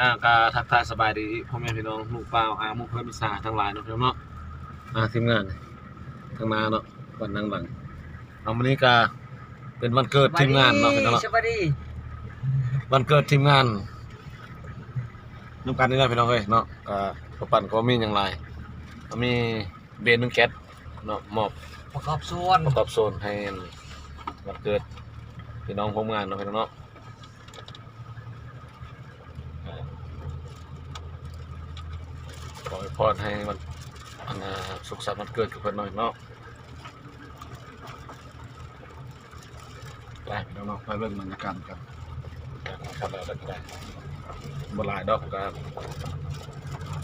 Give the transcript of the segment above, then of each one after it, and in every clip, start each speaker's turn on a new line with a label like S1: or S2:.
S1: อ่ากาทักทายสบายดีพ่อแม่พี่น้องลูกเปล่าอามุกเพื่อนพิสาทั้งหลายเนาะพี่น้องเนาะอ่าทีมงานทางนาเนาะวันนั่งหลังเอาวันนี้ก็เป็นวันเกิดทีมงานเนาะพี่น้องเนาะ
S2: สวัสดี
S1: วันเกิดทีมงานน้ำกันนี่แหละพี่น้องเอ้ยเนาะก็ประปันก็มีอย่างไรก็มีเบนหนึ่งแก๊สเนาะมอบ
S2: ประกอบส่วน
S1: ประกอบโซนให้วันเกิดพี่น้องพร้อมงานเนาะพี่น้องเนาะ ขอให้พรให้มันอันน่ะสุขสันต์วันเกิดกับเพิ่นหน่อยเนาะไปพี่น้องเนาะไปเบิ่งบรรยากาศกันครับแล้วก็ได้บ่หลายดอกก็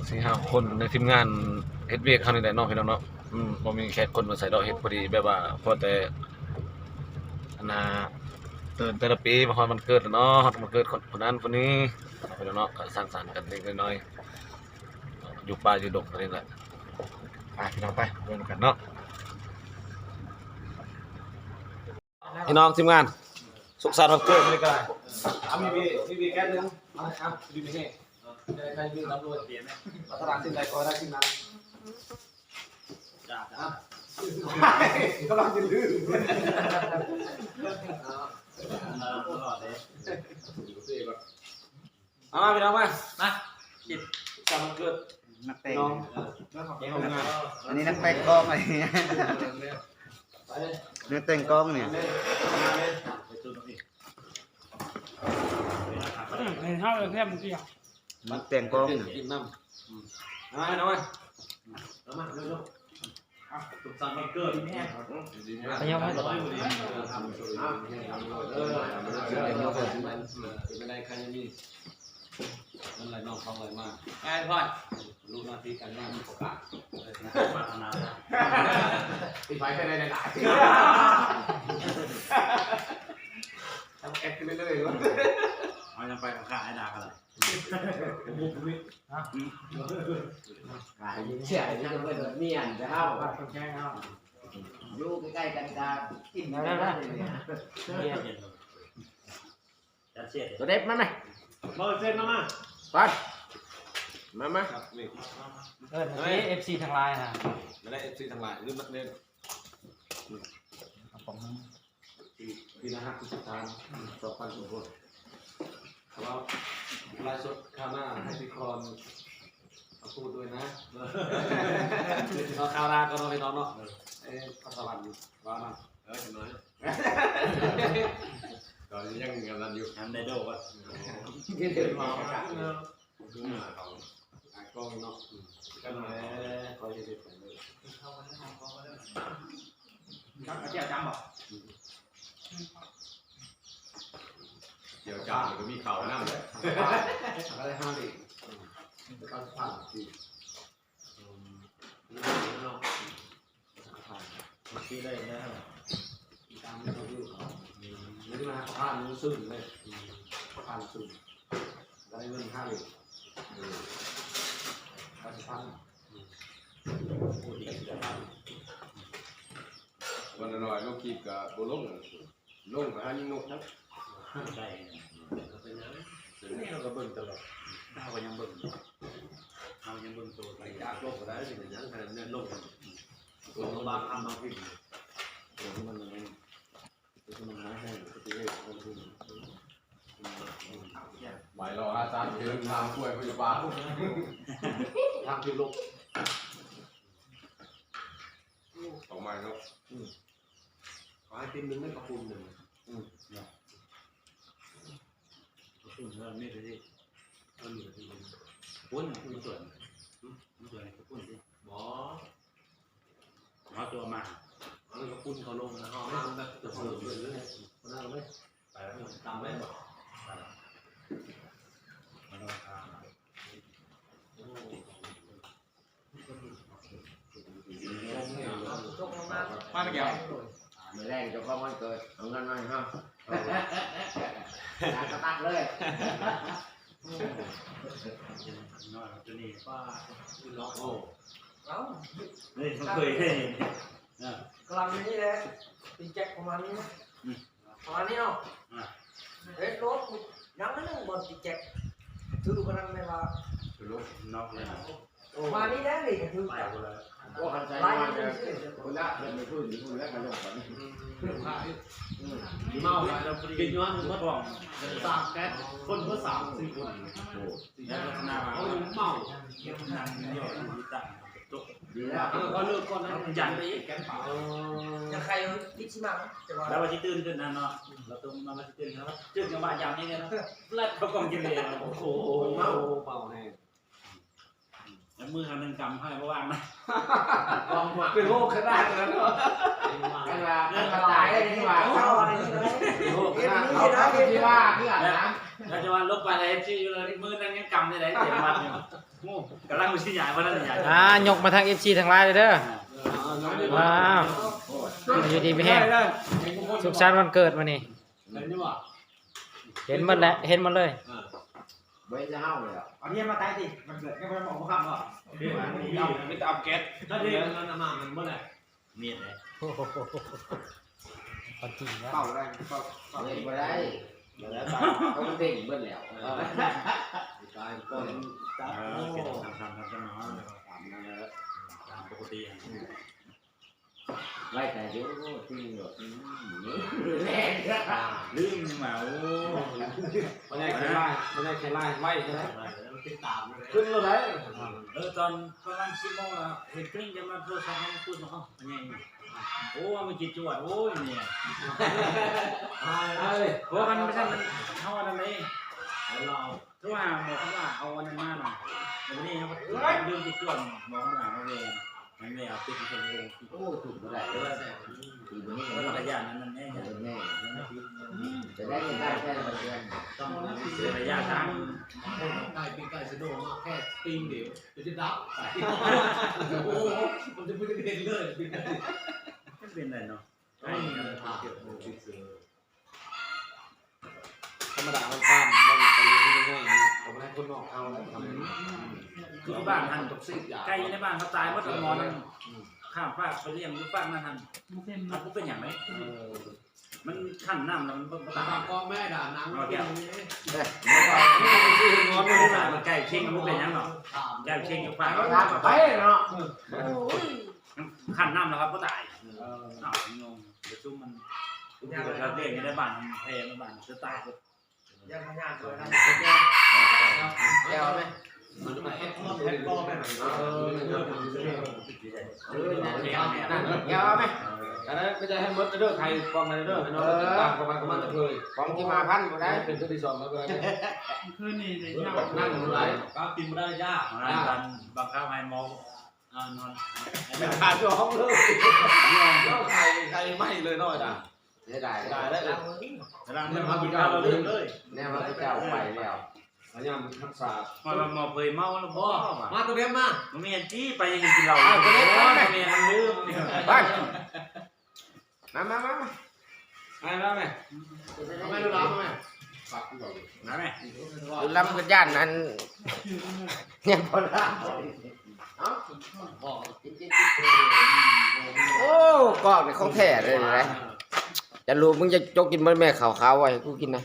S1: สี่ห้าคนในทีมงานเฮ็ดเวียกเฮานี่แหละเนาะพี่น้องเนาะอืมบ่มีแค่คนมาใส่ดอกเฮ็ดพอดีแบบว่าพอแต่อันน่ะเตือนแต่ละปีมาฮอดมันเกิดแล้วเนาะฮอดมันเกิดคนคนนั้นคนนี้พี่น้องเนาะก็สร้างสรรค์กันเล็กๆน้อยๆ อยู่ป่าอยู่ดงกันนี่แหละไปพี่น้องไปเบิ่งกันเนาะพี่น้องทีมงาน สุขสันต์วันเกิดนี่ก็ได้อะมีมีมีมีแก๊สหนึงเอาครับมีมีให้ได้ใครมีรับด้วยเปลี่ยนไหมรัฐบาลสิ่งใดก็ได้สิ่งนั้นจ้าจ้ากำลังจะลืมเอามาพี่น้องมา
S2: มาจิต
S1: สุขสันต์วันเกิด
S3: นักเตะ
S1: น้องทำงาน
S3: อันนี้นักเตะกล้องอะไรเงี้ย
S1: ไปเลย
S3: นักเตะกล้องเนี่ย
S1: ไปเลยมาเลย
S4: เห็นเท่าเลยแค่เมื่อกี้อะ
S3: นักเตะกล้อง
S1: กินน้ำอืมเอามาพี่น้องมาเอามาเร็วๆสุขสันต์วันเกิดแม่
S2: พยายามให้
S1: เออเป็นไม่ได้ใครจะมี นั่นไหลนอกท้องไหลมาก
S2: ไอ้พ่อ
S1: รู้หน้าที่การงานมีโอกาสพัฒนาตีไฟแค่ไหนหลายทำแอคกันเรื่อยๆวะ
S5: เอายังไปกับข้าไอ้ดากันเลย
S6: เสียยังไม่เกิดเมียนจะเข้า
S4: ต้องแก้เอา
S6: อยู่ใกล้ๆกันจะกิน
S4: ได้ได้ได้
S5: เนี่ยเย็นจัดเสียด
S6: ตัวเด็บมาไหม
S5: เบอร์เซ็นมามา
S6: ไปมามา
S1: ครับนี่
S4: เออเมื่อกี้เอฟซีทางไลน์นะ
S1: ไม่ได้เอฟซีทั้งหลายลืมนักเรียนปีละห้าสิบทานสองพันคนแล้วลายสดข้าวหน้าให้พี่คอนเอาพูดด้วยนะเราข้าวหน้าก็เราไปนอนเนาะเอ้ข้าวสวรรค์ว่ามา
S5: เออจังเลย
S1: ต อนนี้ยังกำลังอยู่
S5: ทำได้โดวะ
S1: ที่เดินมาดูหน้าเขาอากล้องเนาะกันแหละคอยจะเด็ดกันเลย
S4: เจียวจำบอก
S5: เดี๋ยวจ้าก็มีเข่านั่งเลย
S1: อะไรห้าดิก็ผ่านสิเนาะผ่าน
S5: ที่ได้นะ
S1: ตามที่เราดูเขา ไม่ได้มาผ่านรู้สึกเลยผ่านสึกได้เงินห้าดิก็จะผ่าน
S7: วันละหน่อยลูกกีบกับโบลงลงกับฮันยิงนกทั้ง
S5: ได้
S1: นี่เราก็เบิ่งตลอด
S5: เราก็ยังเบิ่งเรายังเบิ่งตัวไป
S7: จากโลกก็ได้เป็นอย่างนั้นขนาดนั้นลง
S1: ตัวบางคำบางพิมพ์ตัวที่มัน มันตัวหวที่เอกมันคือ
S7: หมายรออาจารย์เดินทางช่วยพยาบาล
S1: ทางที่ลก
S7: สองไม้เนาะ
S1: ขอให้พิมหนึ่งไม่กระปุนหนึ่ง
S5: คุณเริ่มนี่เลย
S1: มันเหลือที่
S5: ปุ้นคุณส่วนคุณส่วนคุณปุ้นดิ
S1: หมอ
S5: เอตัวมา
S1: มันกระปุนเขาลงนะฮะห้ามแบบ จะเสือเลยเลยคนนั้นเราไม่ไปแล้วตามไม่บอก
S5: มาดูทาง
S2: ตกลงมา
S4: มาตะเกียบ
S6: เมื่อแรกเจะเข้าวันเกิดเอาเงินมาให้เขาอยากกระตักเลย
S5: น้อยตัวนี้ป้า
S1: คือล็อกโอ้
S2: เอ้า
S5: เฮ้ยเขาเคยเห็น
S2: กำลังนี่แหละตีแจ็คประมาณนี้นะประมาณนี้เนาะเฮ้ยรถยังไม่นึ่งบอลตีแจ็คถือกำลังไม่ว่า
S5: ลุกนอกเลยนะ
S2: มานี่แล้วนี่ก็ถือ
S5: ไปกูเลย
S6: พวกคันใจ
S2: ไล่
S6: มา
S2: นี่
S6: เนี่ย
S2: สิ
S6: คนละเดินไปพื้นที่คนละกันลงกัน
S5: เมาแล้วกินย้อนเมื่อก่อนสามแก๊สคนเมื่อสามสี่คนแล้วก็นาเขาเมาเยี่ยมนั่งเยอะอยู่ต่างตุ๊ ก
S6: ดีแล้ว
S5: ก็เลิกก่อนนะยันไปอีกแกนเปล่า
S2: จะใครลิชิมังจะว่า
S5: แล้ววันที่ตื่นขึ้นนะเนาะเราต้องมาวันที่ตื่นแล้วตื่นกันบ้านยามนี้เนี่ยนะเลิกเขากองกินเลยโอ้โหเมาเมาแน่แล้วมือทางนึงกำให้เพราะว่ามัน
S6: กองมา
S5: เป็นโรคขนาดนั้นเหรอ
S6: กันว่ากันตายได้ที่ว่า
S2: เอา
S6: เขา
S2: อะไรนี่ก็ได้
S6: เขา
S2: เอ็นนี่
S6: เขา
S2: ก็ได้
S6: ที่ว่าเพื่อนนะ
S5: เราจะว่าลบไปเลยที่อยู่เลยมือนั่งยังกำได้เลยเต็มวันอยู่โอ้ กำลังวิทยาวันนั้นใหญ่
S4: อ่ายกมาทาง FC ทางไลน์เลยเด้อว้าวอยู่ดีไม่แห้งสุขสันต์วันเกิดมานี่เห็นหมดแล้วเห็นหมดเลย
S6: ไว้จะเฮาเลยอะ
S4: เอาเนี่ยมาตายสิมันเกิดแค่เพิ่นบอกว่าคำว่า
S5: ไม่ต้องเอาแก๊สถ้าเดี๋ยวนั้นมามันเมื่อไหร่เมียเลย
S4: โอ้โหปจริงแล้ว
S6: เป่าได้เป่าเป่าไม่ ได้เขาเด้งเบิ้ลแล้ว
S5: ตายก่อนตายเก็บทำทำทำทำน้อยตามปกติ
S6: ไล่แต่เดี๋ยวที่หยดนี่แรง
S5: ลืมมาโอ้
S1: ไม่ได้แค่ไล่ไม่ได้แค่ไล่ไว้ใช่ไหม
S5: ขึ้นรถได้เออตอนประมาณสิบโมงแล้วเห็นกลิ้งจะมาโทรศัพท์มาพูดมาอ๋อมัน ยังโอ้มันจิตจวดโอ้ยเนี่ยเพราะมันไม่ใช่มันเท่านั้นเองเราถ้าว่าบอกว่าเอาวันนั้นมาหน่อยเดี๋ยวนี้เขาเรื่องจิตจวดบอกว่าเอาเวรมันไม่เอาติดคนเดียว
S6: โอ้ถูกไม่ได้ทีนี้
S5: เพราะระยะนั้นมันแน่
S6: แน่จะได้เงินได้แค่บางเดือน
S5: ต้องเสียระยะทาง
S7: ได้ปีไก่สะดวกมากแค่ปีนเดียวจะจะดับโอ้มันจะไม่ได้เล่นเลย
S5: ไม่ เป็นไรเนาะไอ้
S1: ธรรมดามันข้ามมันไปเรื่อยๆผมให้คนนอกเอาแล้วทำ
S5: คือบ้านทันตกซิใกล้ในบ้านเขาตายว่าตะมอนข้ามฟากไปเลี้ยงอยู่ฟากนั่นทันมันก็เป็นอย่างไรมันขั้นน้ำแล้วมันตา
S7: ตามกองแม่ด่านังกินนี้
S5: งอนมันได้มันใกล้เชิงมันเป็นอย่างเนาะใกล้เชิงอยู่ฟาก
S6: ก็ทำไปเนาะ
S5: ขั้นน้ำแล้วครับก็ตายอ้าวงงเดี๋ยวซุ่มมันเราเลี้ยงในบ้านแพ้ในบ้านจะตาย
S2: ยังพยายามตัวนั้น
S6: แก้วไหม
S7: มันจะมาแอดคอมแอดกองแม่หน่อยเออ
S6: เออนั่นแก้วนั่นแก้วไหม
S1: อันนั้นไม่ใช่ให้มดเด้อใครฟังอะไรเด้อให้น้องติดตามประมาณประมาณจะเคย
S6: ของที่มาพันก็ได้
S1: ได้เป็นตัวที่สองแล้วก็
S5: คืนนี้เลย
S1: นั่งอยู่ไหน
S5: ป้ากินไม่ได้ยากการบังคับให้มอง อ่านอน
S1: ขาดตัวห้องเลยแล้วใครใครไม่เลยน้อยด่า
S6: เสียดาย
S1: ได้ได้เลย
S5: กำลังมันมากินข้าวเราเรื่องเลย
S6: แน่ว่าเจ้าไปแล้ว
S1: พยายามทักษะ
S5: มาหมอเผยเมาแล้วบ่
S7: มาตัวเดียวมา
S5: มันมีอันจี้ไปยังกินเหล้าอยู่มันมีอันลืม
S6: บ้านมามามามา
S1: ไอ้แล้วไหม
S7: ทำไมดูร้านทำไมปักก่อน
S5: นะแม่
S6: ดูลำกันย่านนั้นเนี่ยพอละเอ้า โอ้กอกเนี่ยของแท้เลยนะจะรู้มึงจะจกกินมันแม่ขาวๆไว้ให้กูกินนะ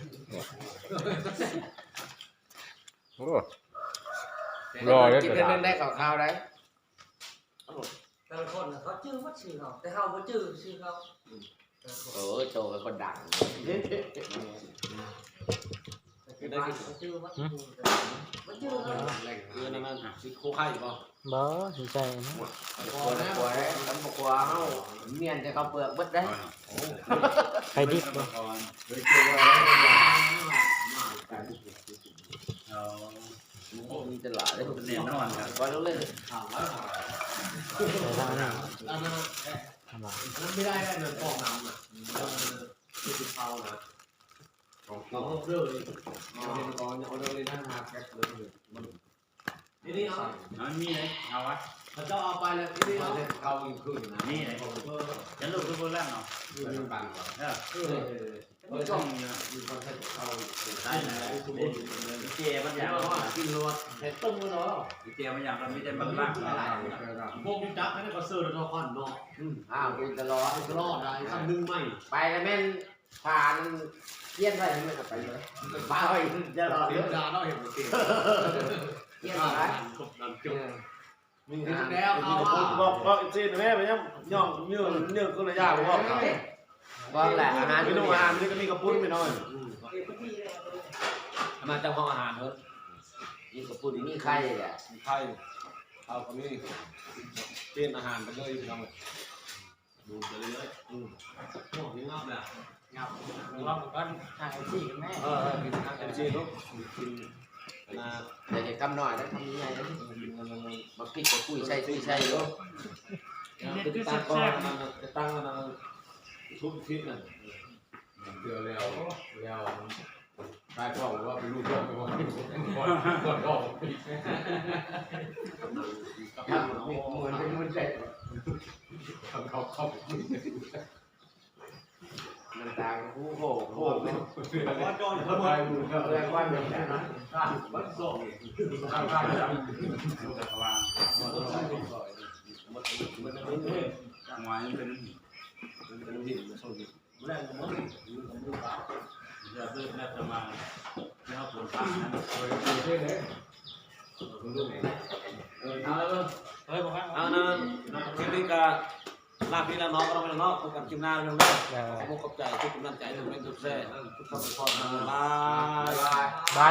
S6: โอ้รอกินได้ได้ขาวๆได้
S2: แต่ละคนเขาชื่อว่าชื่อเขาแต่เขาไม่ชื่อชื่อเขา
S6: เออโตเป็นคนดัง
S2: เขาชื่อว่าชื่อว่าชื่อเขา
S1: คือนั่นนั่นสิโคไข่ป่ะ
S4: บ่สนใจนะ
S6: กลัวนะกลัวนะตำบกลัวเฮาเมียนจะเขาเปลือกเบิดได้
S4: ใครดิบบ่
S6: มีตลาดเลย
S5: เป็นแนวนอนครับ
S6: ก่อนรู้เลย
S7: ถามแล้วถาม
S4: ใส่ทางนั้น
S7: อันนั้น
S4: ทำไม
S7: มันไม่ได้แค่เงินกองน้ำอะคือติดเท้านะเราเรื่องเลย
S1: เอาเรื่องก่อนเอาเรื่องเล่นท่านหาแก๊สเลยมัน
S7: นี่นี่เอา
S5: มันมีเลยเอาวะ
S7: เขาจะเอาไปเลยนี่นี่เอา
S1: เอาอีกคืนนะ
S5: มีเลยจะลูกทุกคนแล้วเนาะ
S1: คือมันบังก่อน
S5: เออ
S1: เออ
S5: ไม่ต้องเนี่ย
S1: มีคนให้เขา
S5: ได้เลยเจมันอย่าง
S7: กินรถเห็ดต้มกันเนาะ
S5: เจมันอย่างเราไม่ได้บางล่าง
S7: พวกจักนั่นก็เสือเราคอนเนาะ
S6: อ้าวกินตลอด
S7: ตลอดได้คำนึงไม่
S6: ไปแล้วแม่นผ่านเยี่ยนไปมันก็ไปเลยบ้าไปจะรอ
S7: เสี
S6: เย
S7: ย
S6: อะ
S7: ดาเนาเห็นหมันเก่ง
S6: เยี่ยนไป
S7: กบดันจุก
S3: มี
S7: งา
S3: น
S7: แล้วเอา
S1: บอกบอกอีกทีแม่ไปยังย่องเนื้อเนื้อก็ระยะบอก
S6: บอกแหละอาหาร
S1: เมนูองอาหารนี่ก็มีกระปุ้นไม่น้อย
S7: มาจากห้องอาหารเถอะ
S6: นี่ก็พูดนี่ไข่แหละ
S1: ไทยเอาก็มีเป็นอาหารไปเลยพี่น้อง
S7: ดูไปเรื่อยๆอืมโอ้ยงามเลย
S4: งับลองก่อนถ่ายที่กันแม่
S1: เออกินอาหารจีนลูกกิน นะ
S6: แต่จะกำหน่อยแล้วทำยังไงแล้วมาพริกกับกุ้ยใช่กุ้ยใช่ลูก
S1: จะตั้งก็จะตั้งนะทุกที่นั่น
S7: เดือแล้วแล้วได้พ่อบอกว่าเป็นลูกพ่อไม่ว่าก่อนก่อนพ่อปีก
S6: เหมือนเป็นมันเด็ด
S7: เขาเข้าไป
S6: มันตางหูโหโหเป็น
S7: ว่าจอนเขาไปดูเขา
S6: เรื่องว่าแบบนั้น
S7: บัดส่งข้าวข้าวจังดูแต่วางวางเป็น
S1: เป็นหินมาส่งหิน
S7: แรงมันจะเริ่มน่าจะมาแล้วผลตามนั้น
S1: น้องก็ต้องไปน้องพบกันคลิปหน้าเรื่องนี้ขอบคุณขอบใจทุกกำลังใจทุกแรงทุกแซ่ทุกคำขอบคุณบาย
S6: บาย